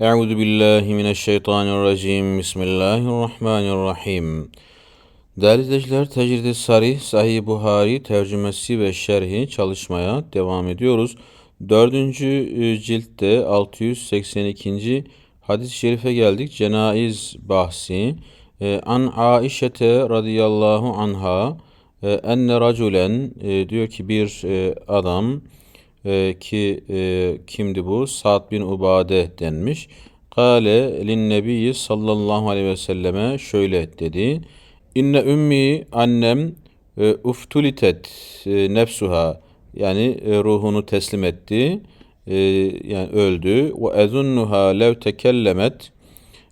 Euzu billahi mineşşeytanirracim. Bismillahirrahmanirrahim. Değerli izleyiciler, Tecrid-i Sarih, Sahih Buhari tercümesi ve şerhi çalışmaya devam ediyoruz. Dördüncü e, ciltte 682. hadis-i şerife geldik. Cenaiz bahsi. E, An Aişete radıyallahu anha e, enne raculen diyor ki bir adam e, ki e, kimdi bu? Sa'd bin Ubade denmiş. Kale lin nebiyyi sallallahu aleyhi ve selleme şöyle dedi. İnne ümmi annem e, uftulitet e, nefsuha yani e, ruhunu teslim etti. E, yani öldü. Ve ezunnuha lev tekellemet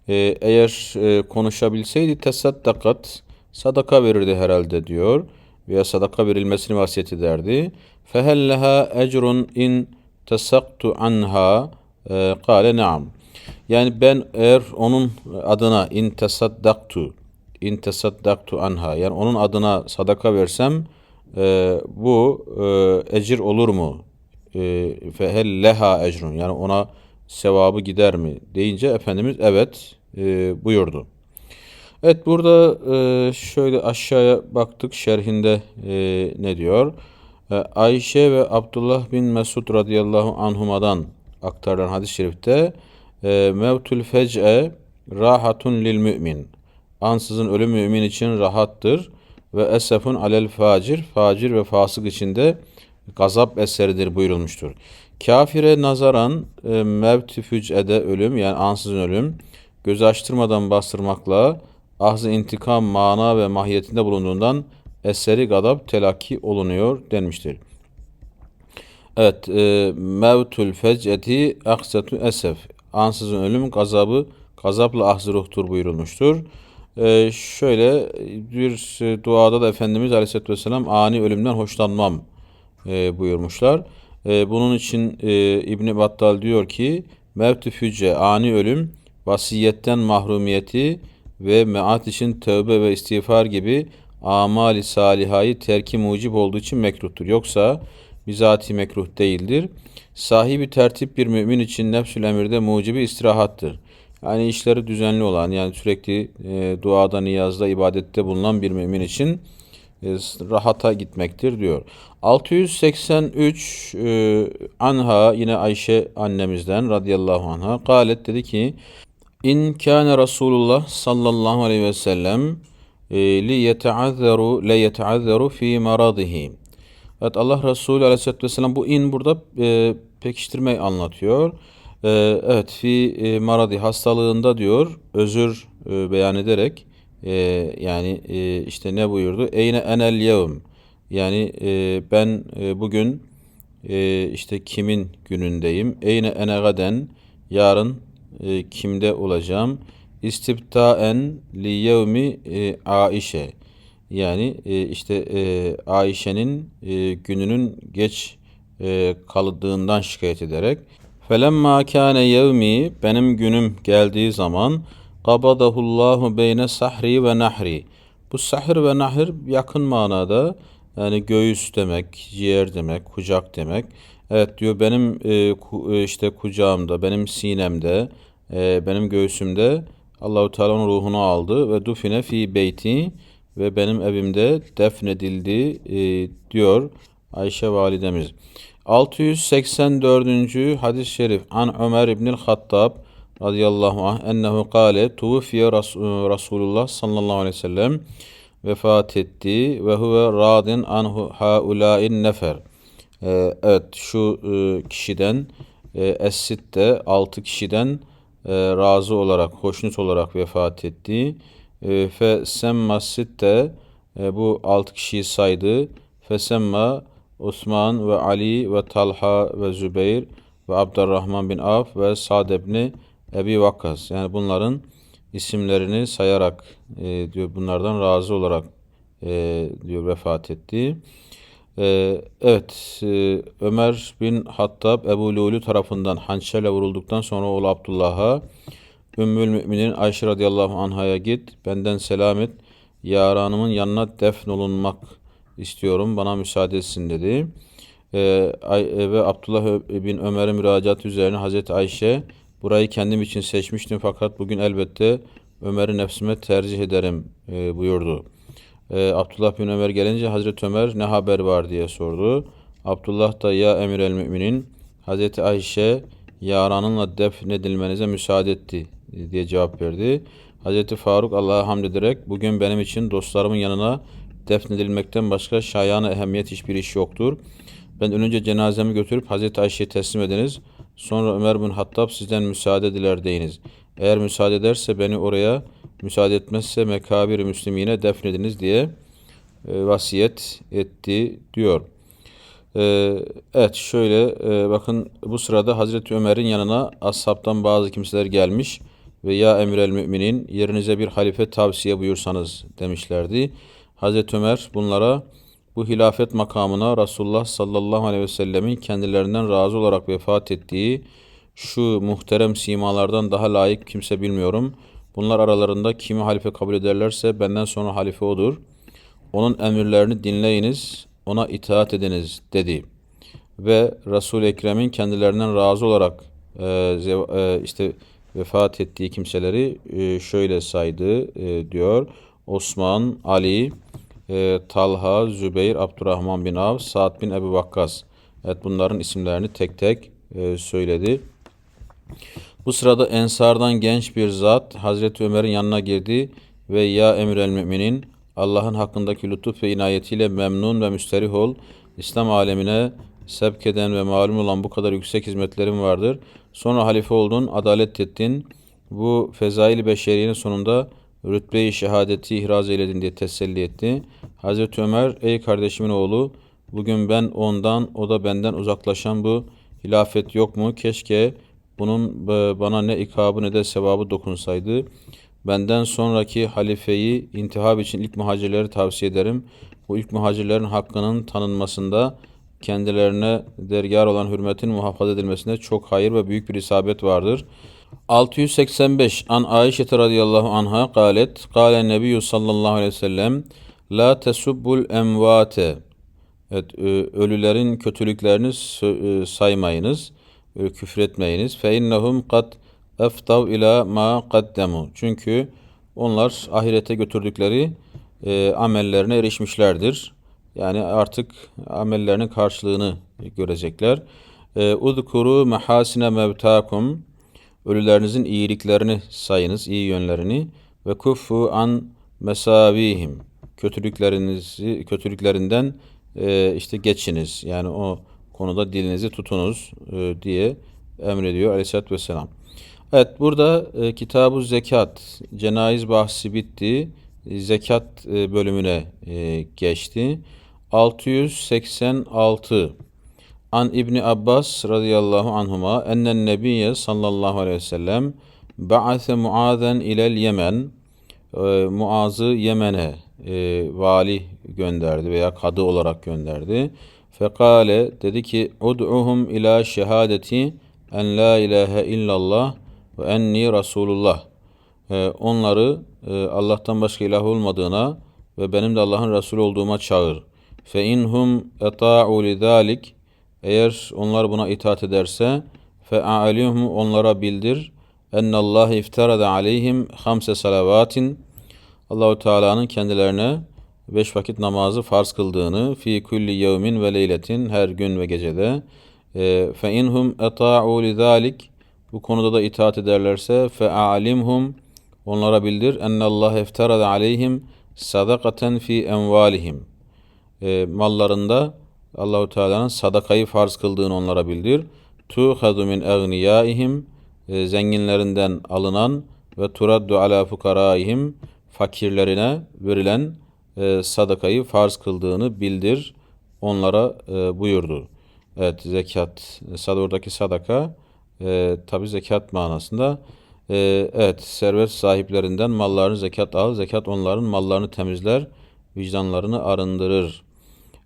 e, eğer e, konuşabilseydi tesaddakat sadaka verirdi herhalde diyor veya sadaka verilmesini vasiyet ederdi. Fehelleha ecrun in tesaktu anha e, kale naam. Yani ben eğer onun adına in tesaddaktu in tesaddaktu anha yani onun adına sadaka versem e, bu e, ecir olur mu? E, fehelleha ecrun yani ona sevabı gider mi deyince Efendimiz evet e, buyurdu. Evet burada e, şöyle aşağıya baktık şerhinde e, ne diyor? E, Ayşe ve Abdullah bin Mesud radıyallahu anhumadan aktarılan hadis-i şerifte e, fec'e rahatun lil mümin. Ansızın ölüm mümin için rahattır ve esefun alel facir, facir ve fasık içinde gazap eseridir buyurulmuştur. Kafire nazaran e, mevt füc'ede ölüm yani ansızın ölüm göz açtırmadan bastırmakla ahz intikam mana ve mahiyetinde bulunduğundan eseri gadab telakki olunuyor denmiştir. Evet, e, mevtul fec'eti aksetu esef. Ansızın ölüm gazabı gazapla ahzı ruhtur buyurulmuştur. E, şöyle bir duada da Efendimiz Aleyhisselatü Vesselam ani ölümden hoşlanmam e, buyurmuşlar. E, bunun için e, İbni Battal diyor ki mevtü füce ani ölüm vasiyetten mahrumiyeti ve meat için tövbe ve istiğfar gibi amali salihayı terki mucib olduğu için mekruhtur. Yoksa bizati mekruh değildir. Sahibi tertip bir mümin için nefsül emirde mucibi istirahattır. Yani işleri düzenli olan yani sürekli e, duada, niyazda, ibadette bulunan bir mümin için e, rahata gitmektir diyor. 683 e, anha yine Ayşe annemizden radıyallahu anha galet dedi ki İn kâne Resulullah sallallahu aleyhi ve sellem e, li yeteazzeru le yeteazzeru fi maradihi. Evet Allah Resulü aleyhisselatü vesselam bu in burada e, pekiştirmeyi anlatıyor. E, evet fi e, maradi hastalığında diyor özür e, beyan ederek e, yani e, işte ne buyurdu? Eyne enel yevm. Yani e, ben e, bugün e, işte kimin günündeyim? Eyne ene gaden yarın e, kimde olacağım? İstibtaen li yevmi e, Aişe. Yani e, işte e, Ayşe'nin e, gününün geç e, kaldığından şikayet ederek Felemma kâne yevmi benim günüm geldiği zaman kabadahullahu beyne sahri ve nahri. Bu sahir ve nahir yakın manada yani göğüs demek, ciğer demek, kucak demek. Evet diyor benim e, ku, e, işte kucağımda, benim sinemde, e, benim göğsümde Allahu Teala onun ruhunu aldı ve dufine fi beyti ve benim evimde defnedildi e, diyor Ayşe validemiz. 684. hadis-i şerif An Ömer İbnül Hattab radıyallahu anh ennehu kâle tuğfiye Resulullah sallallahu aleyhi ve sellem vefat etti ve huve radin anhu haulain nefer. Ee, evet şu e, kişiden e, Es-Sitte 6 kişiden e, razı olarak, hoşnut olarak vefat etti. E, fe semma sitte e, bu 6 kişiyi saydı. Fesemma Osman ve Ali ve Talha ve Zübeyir ve Abdurrahman bin Af ve Sa'd ibn Ebi Vakkas. Yani bunların isimlerini sayarak e, diyor bunlardan razı olarak e, diyor vefat etti. E, evet e, Ömer bin Hattab Ebu Lulu tarafından hançerle vurulduktan sonra oğlu Abdullah'a Ümmül Müminin Ayşe radıyallahu anhaya git benden selam et yaranımın yanına defnolunmak istiyorum bana müsaade etsin dedi. E, ve Abdullah bin Ömer'in müracaat üzerine Hazreti Ayşe Burayı kendim için seçmiştim fakat bugün elbette Ömer'i nefsime tercih ederim e, buyurdu. E, Abdullah bin Ömer gelince Hazreti Ömer ne haber var diye sordu. Abdullah da ya emir el müminin Hazreti Ayşe yaranınla defnedilmenize müsaade etti diye cevap verdi. Hazreti Faruk Allah'a hamd ederek bugün benim için dostlarımın yanına defnedilmekten başka şayanı ehemmiyet hiçbir iş yoktur. Ben ölünce cenazemi götürüp Hazreti Ayşe'ye teslim ediniz. Sonra Ömer bin Hattab sizden müsaade diler deyiniz. Eğer müsaade ederse beni oraya, müsaade etmezse mekabir müslimine defnediniz diye e, vasiyet etti diyor. E, evet şöyle e, bakın bu sırada Hazreti Ömer'in yanına ashabtan bazı kimseler gelmiş ve ya emir müminin yerinize bir halife tavsiye buyursanız demişlerdi. Hazreti Ömer bunlara bu hilafet makamına Resulullah sallallahu aleyhi ve sellemin kendilerinden razı olarak vefat ettiği şu muhterem simalardan daha layık kimse bilmiyorum. Bunlar aralarında kimi halife kabul ederlerse benden sonra halife odur. Onun emirlerini dinleyiniz, ona itaat ediniz dedi. Ve Resul-i Ekrem'in kendilerinden razı olarak e, e, işte vefat ettiği kimseleri e, şöyle saydı e, diyor. Osman, Ali, e, Talha, Zübeyir, Abdurrahman bin Av, Sa'd bin Ebu Vakkas. Evet bunların isimlerini tek tek e, söyledi. Bu sırada Ensardan genç bir zat Hazreti Ömer'in yanına girdi ve ya emir el müminin Allah'ın hakkındaki lütuf ve inayetiyle memnun ve müsterih ol. İslam alemine sevk eden ve malum olan bu kadar yüksek hizmetlerin vardır. Sonra halife oldun, adalet ettin. Bu fezail beşeriyenin sonunda rütbe-i şehadeti ihraz eyledin diye teselli etti. Hazreti Ömer, ey kardeşimin oğlu, bugün ben ondan, o da benden uzaklaşan bu hilafet yok mu? Keşke bunun bana ne ikabı ne de sevabı dokunsaydı. Benden sonraki halifeyi intihab için ilk muhacirleri tavsiye ederim. Bu ilk muhacirlerin hakkının tanınmasında kendilerine dergar olan hürmetin muhafaza edilmesinde çok hayır ve büyük bir isabet vardır. 685 An Ayşe radıyallahu anha galet Kale Nebiyyü sallallahu aleyhi ve sellem La tesubbul emvate Evet, ölülerin kötülüklerini saymayınız, küfretmeyiniz. Fe innehum kad eftav ila ma kaddemu. Çünkü onlar ahirete götürdükleri e, amellerine erişmişlerdir. Yani artık amellerinin karşılığını görecekler. E, Udkuru mahasine mevtakum. Ölülerinizin iyiliklerini sayınız, iyi yönlerini. Ve kuffu an mesavihim. Kötülüklerinizi, kötülüklerinden e, işte geçiniz. Yani o konuda dilinizi tutunuz e, diye emrediyor aleyhissalatü vesselam. Evet burada e, kitab zekat, cenayiz bahsi bitti. Zekat e, bölümüne e, geçti. 686 An İbni Abbas radıyallahu anhuma ennen nebiyye sallallahu aleyhi ve sellem ba'ase Muazen ilel Yemen e, Muaz'ı Yemen'e e, vali gönderdi veya kadı olarak gönderdi. Fekale dedi ki ud'uhum ila şehadeti en la ilahe illallah ve enni Resulullah. E, onları e, Allah'tan başka ilah olmadığına ve benim de Allah'ın Resulü olduğuma çağır. Fe inhum eta'u lidalik eğer onlar buna itaat ederse fe a'alihum onlara bildir enne Allah iftarada aleyhim hamse salavatin Allahu Teala'nın kendilerine beş vakit namazı farz kıldığını fi kulli yevmin ve leyletin her gün ve gecede e, fe inhum eta'u lidalik bu konuda da itaat ederlerse fe alimhum onlara bildir enne Allah iftarada aleyhim sadakaten fi envalihim e, mallarında Allahu Teala'nın sadakayı farz kıldığını onlara bildir. Tuhadu min agniyaihim e, zenginlerinden alınan ve turaddu ala fukaraihim fakirlerine verilen e, sadakayı farz kıldığını bildir onlara e, buyurdu. Evet zekat, oradaki sadaka e, tabi zekat manasında. E, evet servet sahiplerinden mallarını zekat al. Zekat onların mallarını temizler, vicdanlarını arındırır.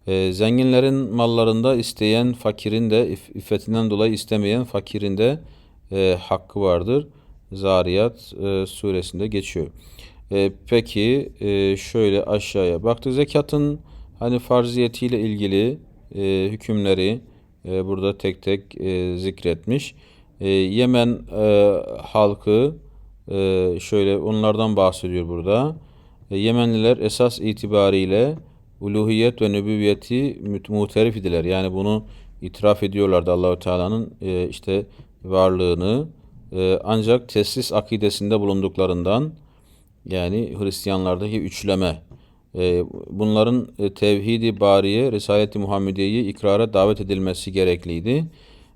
E, zenginlerin mallarında isteyen fakirin de iffetinden dolayı istemeyen fakirin de e, hakkı vardır. Zariyat e, suresinde geçiyor. E, peki e, şöyle aşağıya baktık. Zekatın hani farziyetiyle ilgili e, hükümleri e, burada tek tek e, zikretmiş. E, Yemen e, halkı e, şöyle onlardan bahsediyor burada. E, Yemenliler esas itibariyle uluhiyet ve nübüvveti müt- muhterif idiler. Yani bunu itiraf ediyorlardı Allahü Teala'nın e, işte varlığını. E, ancak teslis akidesinde bulunduklarından yani Hristiyanlardaki üçleme e, bunların e, tevhidi bariye, Risalet-i Muhammediye'yi ikrara davet edilmesi gerekliydi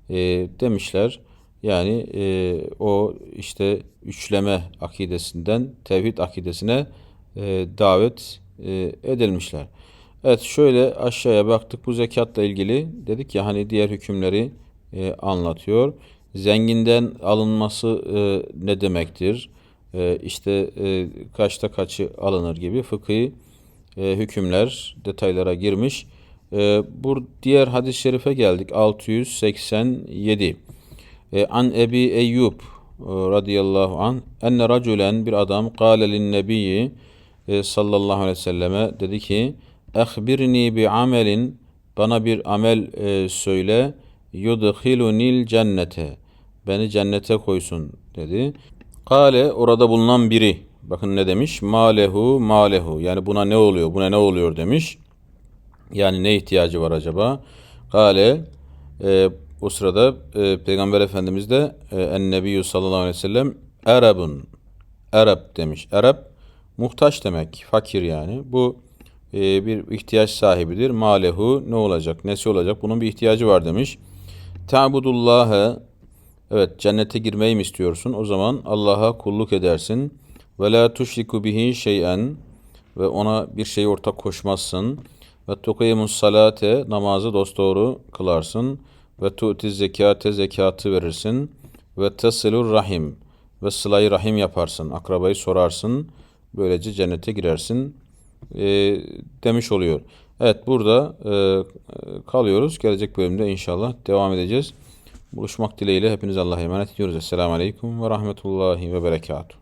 e, demişler. Yani e, o işte üçleme akidesinden tevhid akidesine e, davet edilmişler. Evet şöyle aşağıya baktık bu zekatla ilgili dedik ya hani diğer hükümleri anlatıyor. Zenginden alınması ne demektir? E, işte e, kaçta kaçı alınır gibi fıkhi e, hükümler detaylara girmiş. E, bu diğer hadis-i şerife geldik 687. E, an Ebi Eyyub e, radıyallahu an enne raculen bir adam kâle lin nebiyyi e, sallallahu aleyhi ve selleme dedi ki ehbirni bi amelin bana bir amel e, söyle yudhilunil cennete beni cennete koysun dedi. Kale orada bulunan biri bakın ne demiş malehu malehu yani buna ne oluyor buna ne oluyor demiş. Yani ne ihtiyacı var acaba? Kale e, o sırada e, Peygamber Efendimiz de e, en-nebiyyü sallallahu aleyhi ve sellem Arabun Arap demiş. Arap muhtaç demek, fakir yani. Bu e, bir ihtiyaç sahibidir. Malehu ne olacak, nesi olacak? Bunun bir ihtiyacı var demiş. Ta'budullâhe Evet cennete girmeyi mi istiyorsun? O zaman Allah'a kulluk edersin. Ve la tuşriku bihi şey'en ve ona bir şey ortak koşmazsın. Ve tukimus salate namazı dosdoğru kılarsın. Ve tu'ti zekate zekatı verirsin. Ve tesilur rahim ve sılayı rahim yaparsın. Akrabayı sorarsın. Böylece cennete girersin e, demiş oluyor. Evet burada e, kalıyoruz. Gelecek bölümde inşallah devam edeceğiz. Buluşmak dileğiyle hepiniz Allah'a emanet ediyoruz. Esselamu Aleyküm ve Rahmetullahi ve Berekatuhu.